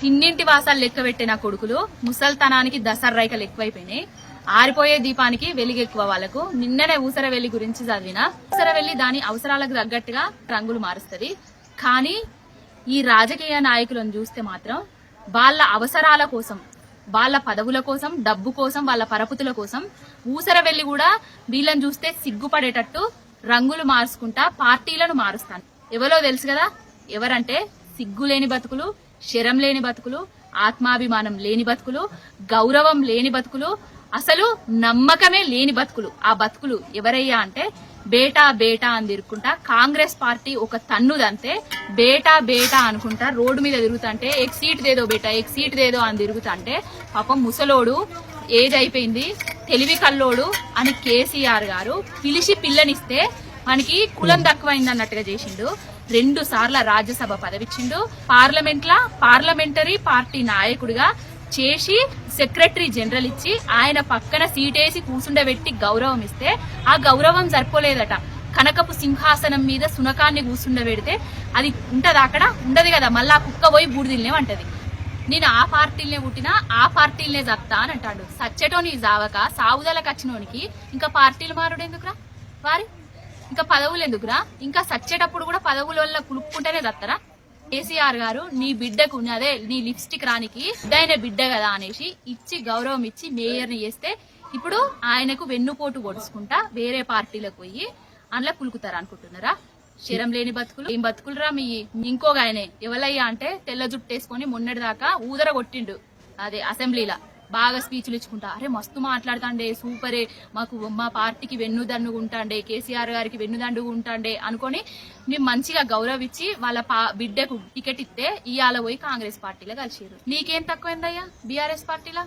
తిన్నింటి వాసాలు లెక్క పెట్టే నా కొడుకులు ముసల్తనానికి దసర్రైకలు ఎక్కువైపోయినాయి. ఆరిపోయే దీపానికి వెలుగు ఎక్కువ వాళ్ళకు. నిన్ననే ఊసర వెల్లి గురించి చదివిన. ఊసర వెల్లి దాని అవసరాలకు తగ్గట్టుగా రంగులు మారుస్తుంది. కానీ ఈ రాజకీయ నాయకులను చూస్తే మాత్రం వాళ్ళ అవసరాల కోసం వాళ్ళ పదవుల కోసం డబ్బు కోసం వాళ్ళ పరపుతుల కోసం ఊసర వెళ్ళి కూడా వీళ్ళని చూస్తే సిగ్గుపడేటట్టు రంగులు మార్చుకుంటా పార్టీలను మారుస్తాను. ఎవరో తెలుసు కదా ఎవరంటే సిగ్గు లేని బతుకులు శరం లేని బతుకులు ఆత్మాభిమానం లేని బతుకులు గౌరవం లేని బతుకులు అసలు నమ్మకమే లేని బతుకులు. ఆ బతుకులు ఎవరయ్యా అంటే బేటా బేటా అని తిరుక్కుంటా కాంగ్రెస్ పార్టీ ఒక తన్నుదంతే బేటా బేటా అనుకుంటా రోడ్డు మీద తిరుగుతుంటే ఎక్ సీట్ దేదో బేటా ఎక్ సీట్ దేదో అని తిరుగుతుంటే పాపం ముసలోడు ఏజ్ అయిపోయింది తెలివి కల్లోడు అని కేసీఆర్ గారు పిలిచి పిల్లనిస్తే మనకి కులం తక్కువైంది అన్నట్టుగా చేసిండు. రెండు సార్ల రాజ్యసభ పదవిచ్చిండు. పార్లమెంట్ లా పార్లమెంటరీ పార్టీ నాయకుడిగా చేసి సెక్రటరీ జనరల్ ఇచ్చి ఆయన పక్కన సీటేసి కూసుండబెట్టి గౌరవం ఇస్తే ఆ గౌరవం సరిపోలేదట. కనకపు సింహాసనం మీద సునకాన్ని కూసుండబెడితే అది ఉంటది అక్కడ? ఉండదు కదా. మళ్ళా ఆ కుక్క పోయి బూడిదిల్నే అంటది నేను ఆ పార్టీలనే పుట్టినా ఆ పార్టీలనే చత్తా అని అంటాడు. సచ్చేటోని జావక సావుదలకు వచ్చినోనికి ఇంకా పార్టీలు మారుడు ఎందుకురా? వారి ఇంకా పదవులు ఎందుకురా? ఇంకా సచ్చేటప్పుడు కూడా పదవుల వల్ల కులుక్కుంటేనే దత్తరా? కేసీఆర్ గారు నీ బిడ్డకు అదే నీ లిప్స్టిక్ రానికి ఆయన బిడ్డ కదా అనేసి ఇచ్చి గౌరవం ఇచ్చి మేయర్ని చేస్తే ఇప్పుడు ఆయనకు వెన్నుపోటు పొడుచుకుంటా వేరే పార్టీలకు పోయి అందులో కులుకుతారు అనుకుంటున్నారా? శరం లేని బతుకులు. ఏం బతుకులురా మీ ఇంకో ఆయనే. ఎవలయ్యా అంటే తెల్ల జుట్టేసుకొని మొన్నటి దాకా ఊదర కొట్టిండు అదే అసెంబ్లీలా. బాగా స్పీచ్లు ఇచ్చుకుంటా. అరే మస్తు మాట్లాడుతాండే సూపరే. మాకు మా పార్టీకి వెన్నుదన్నుగా ఉంటాండే కేసీఆర్ గారికి వెన్నుదండుగా ఉంటాండే అనుకొని మేము మంచిగా గౌరవించి వాళ్ళ పా బిడ్డకు టికెట్ ఇస్తే ఇవాళ పోయి కాంగ్రెస్ పార్టీలో కలిసిరు నీకేం తక్కువైందయ్యా? బీఆర్ఎస్ పార్టీలో?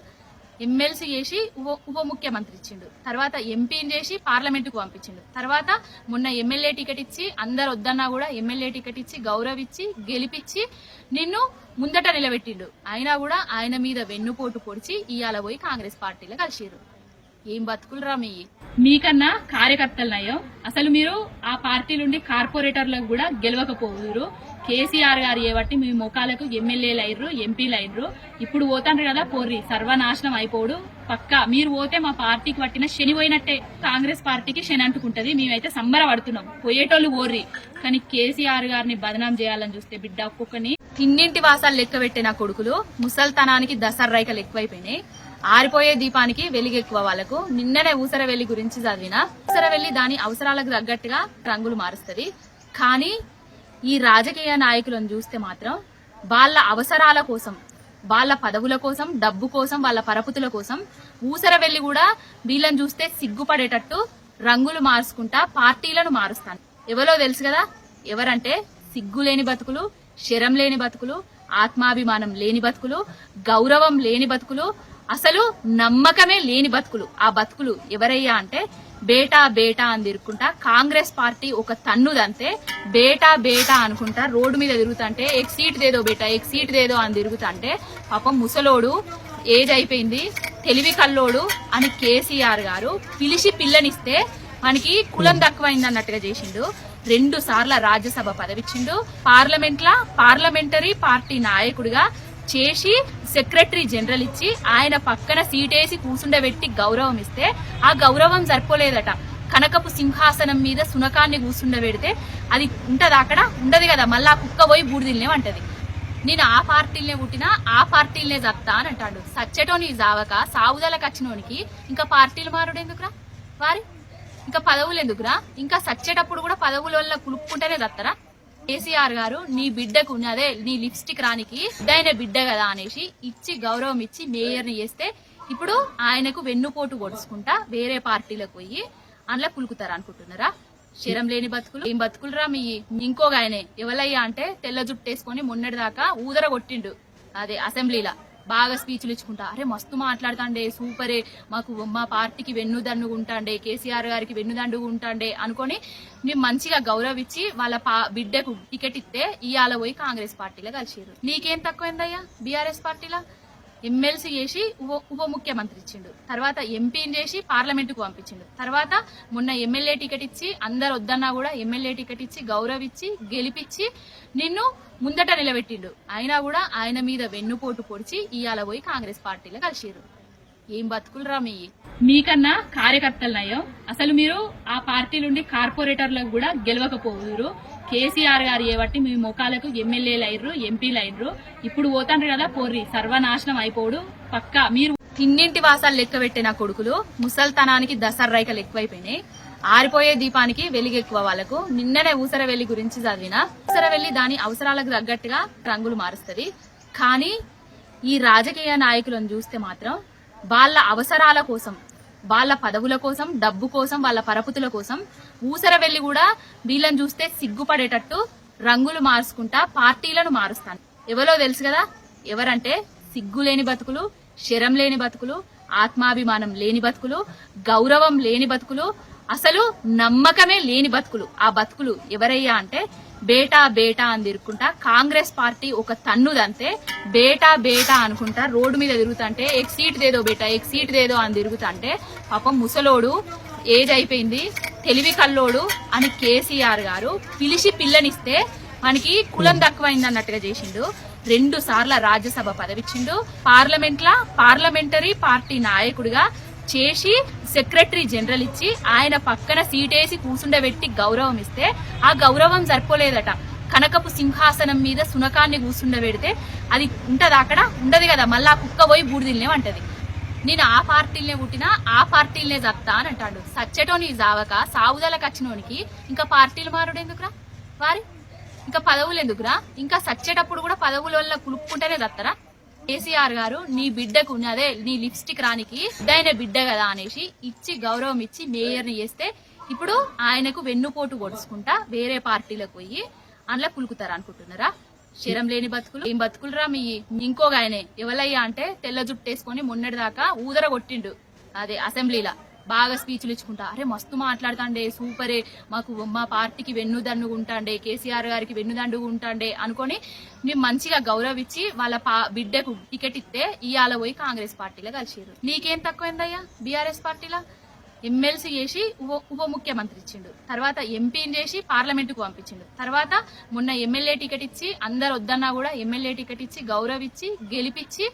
ఎమ్మెల్సీ చేసి ఉప ఉప ముఖ్యమంత్రి ఇచ్చిండు. తర్వాత ఎంపీని చేసి పార్లమెంటుకు పంపించిండు. తర్వాత మొన్న ఎమ్మెల్యే టికెట్ ఇచ్చి అందరు వద్దన్నా కూడా ఎమ్మెల్యే టికెట్ ఇచ్చి గౌరవించి గెలిపించి నిన్ను ముందట నిలబెట్టిండు. అయినా కూడా ఆయన మీద వెన్నుపోటు పొడిచి ఇవాళ పోయి కాంగ్రెస్ పార్టీలో కలిసిరు ఏం బతుకులురా మీ? మీకన్నా కార్యకర్తలనయ్యో. అసలు మీరు ఆ పార్టీ నుండి కార్పొరేటర్లకు కూడా గెలవకపోదురు కేసీఆర్ గారు ఏబట్టి మీ ముఖాలకు ఎమ్మెల్యేలు అయ్యారు ఎంపీలు అయ్యారు ఇప్పుడు పోతాండ్రు కదా పోర్రి సర్వనాశనం అయిపోడు పక్కా మీరు పోతే మా పార్టీకి పట్టిన శని పోయినట్టే. కాంగ్రెస్ పార్టీకి శని అంటుకుంటది మేమైతే సంబర పడుతున్నాం. పోయేటోళ్ళు పోర్రి. కానీ కేసీఆర్ గారిని బదనాం చేయాలని చూస్తే బిడ్డ ఒక్కొక్కని. తిన్నింటి వాసాలు లెక్క పెట్టే నా కొడుకులు ముసల్తనానికి దసర్రైకలు ఎక్కువైపోయినాయి. ఆరిపోయే దీపానికి వెలుగు ఎక్కువ వాళ్ళకు. నిన్ననే ఊసరవెల్లి గురించి చదివిన. ఊసరవెల్లి దాని అవసరాలకు తగ్గట్టుగా రంగులు మారుస్తుంది. కానీ ఈ రాజకీయ నాయకులను చూస్తే మాత్రం వాళ్ళ అవసరాల కోసం వాళ్ళ పదవుల కోసం డబ్బు కోసం వాళ్ళ పరపుతుల కోసం ఊసరవెల్లి కూడా వీళ్ళని చూస్తే సిగ్గుపడేటట్టు రంగులు మార్చుకుంటా పార్టీలను మారుస్తాను. ఎవరో తెలుసు కదా ఎవరంటే సిగ్గు లేని బతుకులు శరం లేని బతుకులు ఆత్మాభిమానం లేని బతుకులు గౌరవం లేని బతుకులు అసలు నమ్మకమే లేని బతుకులు. ఆ బతుకులు ఎవరయ్యా అంటే బేటా బేటా అని తిరుక్కుంటా కాంగ్రెస్ పార్టీ ఒక తన్నుదంతే బేటా బేటా అనుకుంటా రోడ్డు మీద తిరుగుతుంటే ఎక్ సీట్ దేదో బేటా ఎక్ సీట్ దేదో అని తిరుగుతుంటే పాపం ముసలోడు ఏజ్ అయిపోయింది తెలివి కల్లోడు అని కేసీఆర్ గారు పిలిచి పిల్లనిస్తే మనకి కులం తక్కువైంది అన్నట్టుగా చేసిండు. రెండు సార్ల రాజ్యసభ పదవిచ్చిండు. పార్లమెంట్ లా పార్లమెంటరీ పార్టీ నాయకుడిగా చేసి సెక్రటరీ జనరల్ ఇచ్చి ఆయన పక్కన సీటేసి కూర్చుండబెట్టి గౌరవం ఇస్తే ఆ గౌరవం సరిపోలేదట. కనకపు సింహాసనం మీద సునకాన్ని కూర్చుండబెడితే అది ఉంటది అక్కడ? ఉండదు కదా. మళ్ళా ఆ కుక్క పోయి బూడిదిల్నే అంటది నేను ఆ పార్టీలనే పుట్టినా ఆ పార్టీలనే చెప్తా అని అంటాడు. సచ్చేటోని జావక సావుదలకు వచ్చినోనికి ఇంకా పార్టీలు మారుడు ఎందుకురా వారి? ఇంకా పదవులు ఎందుకురా ఇంకా సచ్చేటప్పుడు కూడా పదవుల వల్ల కులుక్కుంటేనే దత్తరా కేసీఆర్ గారు నీ బిడ్డకు అదే నీ లిప్స్టిక్ రానికి ఇదైన బిడ్డ కదా అనేసి ఇచ్చి గౌరవం ఇచ్చి మేయర్ని చేస్తే ఇప్పుడు ఆయనకు వెన్నుపోటు కొడుచుకుంటా వేరే పార్టీలకు పోయి అందులో కులుకుతారు అనుకుంటున్నారా? శరం లేని బతుకులు. ఏం బతుకులురా మీ? ఇంకో ఆయనే. ఎవలయ్యా అంటే తెల్ల జుట్టేసుకొని మొన్నటి దాకా ఊదర కొట్టిండు అదే అసెంబ్లీలా. బాగా స్పీచ్లు ఇచ్చుకుంటా. అరే మస్తు మాట్లాడుతాండే సూపరే. మాకు మా పార్టీకి వెన్నుదన్నుగా ఉంటాండే కేసీఆర్ గారికి వెన్నుదండుగా ఉంటాండే అనుకొని మేము మంచిగా గౌరవించి వాళ్ళ పా బిడ్డకు టికెట్ ఇస్తే ఇవాళ పోయి కాంగ్రెస్ పార్టీలో కలిసిరు నీకేం తక్కువైందయ్యా? బీఆర్ఎస్ పార్టీలో? ఎమ్మెల్సీ చేసి ఉప ఉప ముఖ్యమంత్రి ఇచ్చిండు. తర్వాత ఎంపీని చేసి పార్లమెంటుకు పంపించిండు. తర్వాత మొన్న ఎమ్మెల్యే టికెట్ ఇచ్చి అందరు వద్దన్నా కూడా ఎమ్మెల్యే టికెట్ ఇచ్చి గౌరవిచ్చి గెలిపించి నిన్ను ముందట నిలబెట్టిండు. అయినా కూడా ఆయన మీద వెన్నుపోటు పొడిచి ఇవాళ పోయి కాంగ్రెస్ పార్టీలో కలిసిరు ఏం బతుకులరా మీ? మీకన్నా కార్యకర్తలనయ్యో అసలు మీరు ఆ పార్టీ నుండి కార్పొరేటర్లకు కూడా గెలవకపోదురు కేసీఆర్ గారు ఏబట్టి మీ ముఖాలకు ఎమ్మెల్యేలు అయ్యారు ఎంపీలు అయ్యారు ఇప్పుడు పోతాండ్రు కదా పోర్రి సర్వనాశనం అయిపోడు పక్కా మీరు తిన్నింటి వాసాలు లెక్క పెట్టిన కొడుకులు ముసల్తనానికి దసర్రైకలు ఎక్కువైపోయినాయి. ఆరిపోయే దీపానికి వెలుగెక్కువ వాళ్ళకు. నిన్ననే ఊసరవెల్లి గురించి చదివిన. ఊసరవెల్లి దాని అవసరాలకు తగ్గట్టుగా రంగులు మారుస్తుంది. కానీ ఈ రాజకీయ నాయకులను చూస్తే మాత్రం వాళ్ళ అవసరాల కోసం వాళ్ళ పదవుల కోసం డబ్బు కోసం వాళ్ళ పరపతుల కోసం ఊసర వెళ్ళి కూడా వీళ్ళని చూస్తే సిగ్గుపడేటట్టు రంగులు మార్చుకుంటా పార్టీలను మారుస్తాను. ఎవరో తెలుసు కదా ఎవరంటే సిగ్గు లేని బతుకులు శరం లేని బతుకులు ఆత్మాభిమానం లేని బతుకులు గౌరవం లేని బతుకులు అసలు నమ్మకమే లేని బతుకులు. ఆ బతుకులు ఎవరయ్యా అంటే బేటా బేటా అని తిరుక్కుంటా. కాంగ్రెస్ పార్టీ ఒక తన్నుదంతే. బేటా బేటా అనుకుంటా. రోడ్డు మీద తిరుగుతుంటే ఎక్ సీట్ దేదో బేటా ఎక్ సీట్ దేదో అని తిరుగుతుంటే పాపం ముసలోడు ఏజ్ అయిపోయింది. తెలివి కల్లోడు అని కేసీఆర్ గారు పిలిచి పిల్లనిస్తే మనకి కులం తక్కువైంది అన్నట్టుగా చేసిండు. రెండు సార్ల రాజ్యసభ పదవిచ్చిండు. పార్లమెంట్ లా పార్లమెంటరీ పార్టీ నాయకుడిగా చేసి సెక్రటరీ జనరల్ ఇచ్చి ఆయన పక్కన సీటేసి కూసుండబెట్టి గౌరవం ఇస్తే ఆ గౌరవం సరిపోలేదట. కనకపు సింహాసనం మీద సునకాన్ని కూసుండబెడితే అది ఉంటది అక్కడ? ఉండదు కదా. మళ్ళా కుక్క పోయి బూడిదిల్నే అంటది నేను ఆ పార్టీలనే పుట్టినా ఆ పార్టీలనే చత్తా అని అంటాడు. సచ్చేటోని జావక సావుదలకు వచ్చినోనికి ఇంకా పార్టీలు మారుడు ఎందుకురా వారి? ఇంకా పదవులు ఎందుకురా ఇంకా సచ్చేటప్పుడు కూడా పదవుల వల్ల కులుక్కుంటేనే దత్తరా కేసీఆర్ గారు నీ బిడ్డకు అదే నీ లిప్స్టిక్ రానికి ఇదైన బిడ్డ కదా అనేసి ఇచ్చి గౌరవం ఇచ్చి మేయర్ని చేస్తే ఇప్పుడు ఆయనకు వెన్నుపోటు కొడుచుకుంటా వేరే పార్టీలకు పోయి అందులో పులుకుతారు అనుకుంటున్నారా? శరం లేని బతుకులు. ఏం బతుకులురా మీ? ఇంకోగా ఆయనే. ఎవలయ్యా అంటే తెల్ల జుట్టు వేసుకొని మొన్నటి దాకా ఊదర కొట్టిండు అదే అసెంబ్లీలా. బాగా స్పీచ్లు ఇచ్చుకుంటా. అరే మస్తు మాట్లాడుతాండే సూపరే. మాకు మా పార్టీకి వెన్నుదన్నుగా ఉంటాండే కేసీఆర్ గారికి వెన్నుదండుగా ఉంటాండే అనుకొని మేము మంచిగా గౌరవించి వాళ్ళ పా బిడ్డకు టికెట్ ఇస్తే ఇవాళ పోయి కాంగ్రెస్ పార్టీలో కలిసిరు నీకేం తక్కువైందయ్యా? బీఆర్ఎస్ పార్టీలో? ఎమ్మెల్సీ చేసి ఉప ఉప ముఖ్యమంత్రి ఇచ్చిండు. తర్వాత ఎంపీని చేసి పార్లమెంటుకు పంపించిండు. తర్వాత మొన్న ఎమ్మెల్యే టికెట్ ఇచ్చి అందరు వద్దన్నా కూడా ఎమ్మెల్యే టికెట్ ఇచ్చి గౌరవిచ్చి గెలిపించి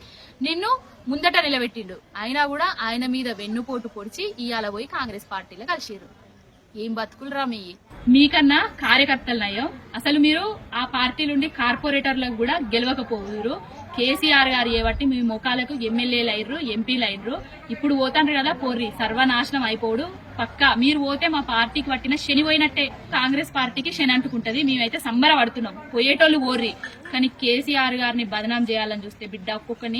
నిన్ను ముందట నిలబెట్టిండు. అయినా కూడా ఆయన మీద వెన్నుపోటు పొడిచి ఇవాళ పోయి కాంగ్రెస్ పార్టీలో కలిసిరు ఏం బతుకులు మీ? మీకన్నా కార్యకర్తలనయ్యో అసలు మీరు ఆ పార్టీ నుండి కార్పొరేటర్లకు కూడా గెలవకపోదురు కేసీఆర్ గారు ఏబట్టి మీ ముఖాలకు ఎమ్మెల్యేలు అయ్యారు ఎంపీలు అయ్యారు ఇప్పుడు పోతాండ్రు కదా పోర్రి సర్వనాశనం అయిపోడు పక్కా మీరు పోతే మా పార్టీకి పట్టిన శని పోయినట్టే. కాంగ్రెస్ పార్టీకి శని అంటుకుంటది. మేమైతే సంబరపడుతున్నాం. పోయేటోళ్ళు పోర్రి. కానీ కేసీఆర్ గారిని బదనాం చేయాలని చూస్తే బిడ్డ ఒక్కొక్కని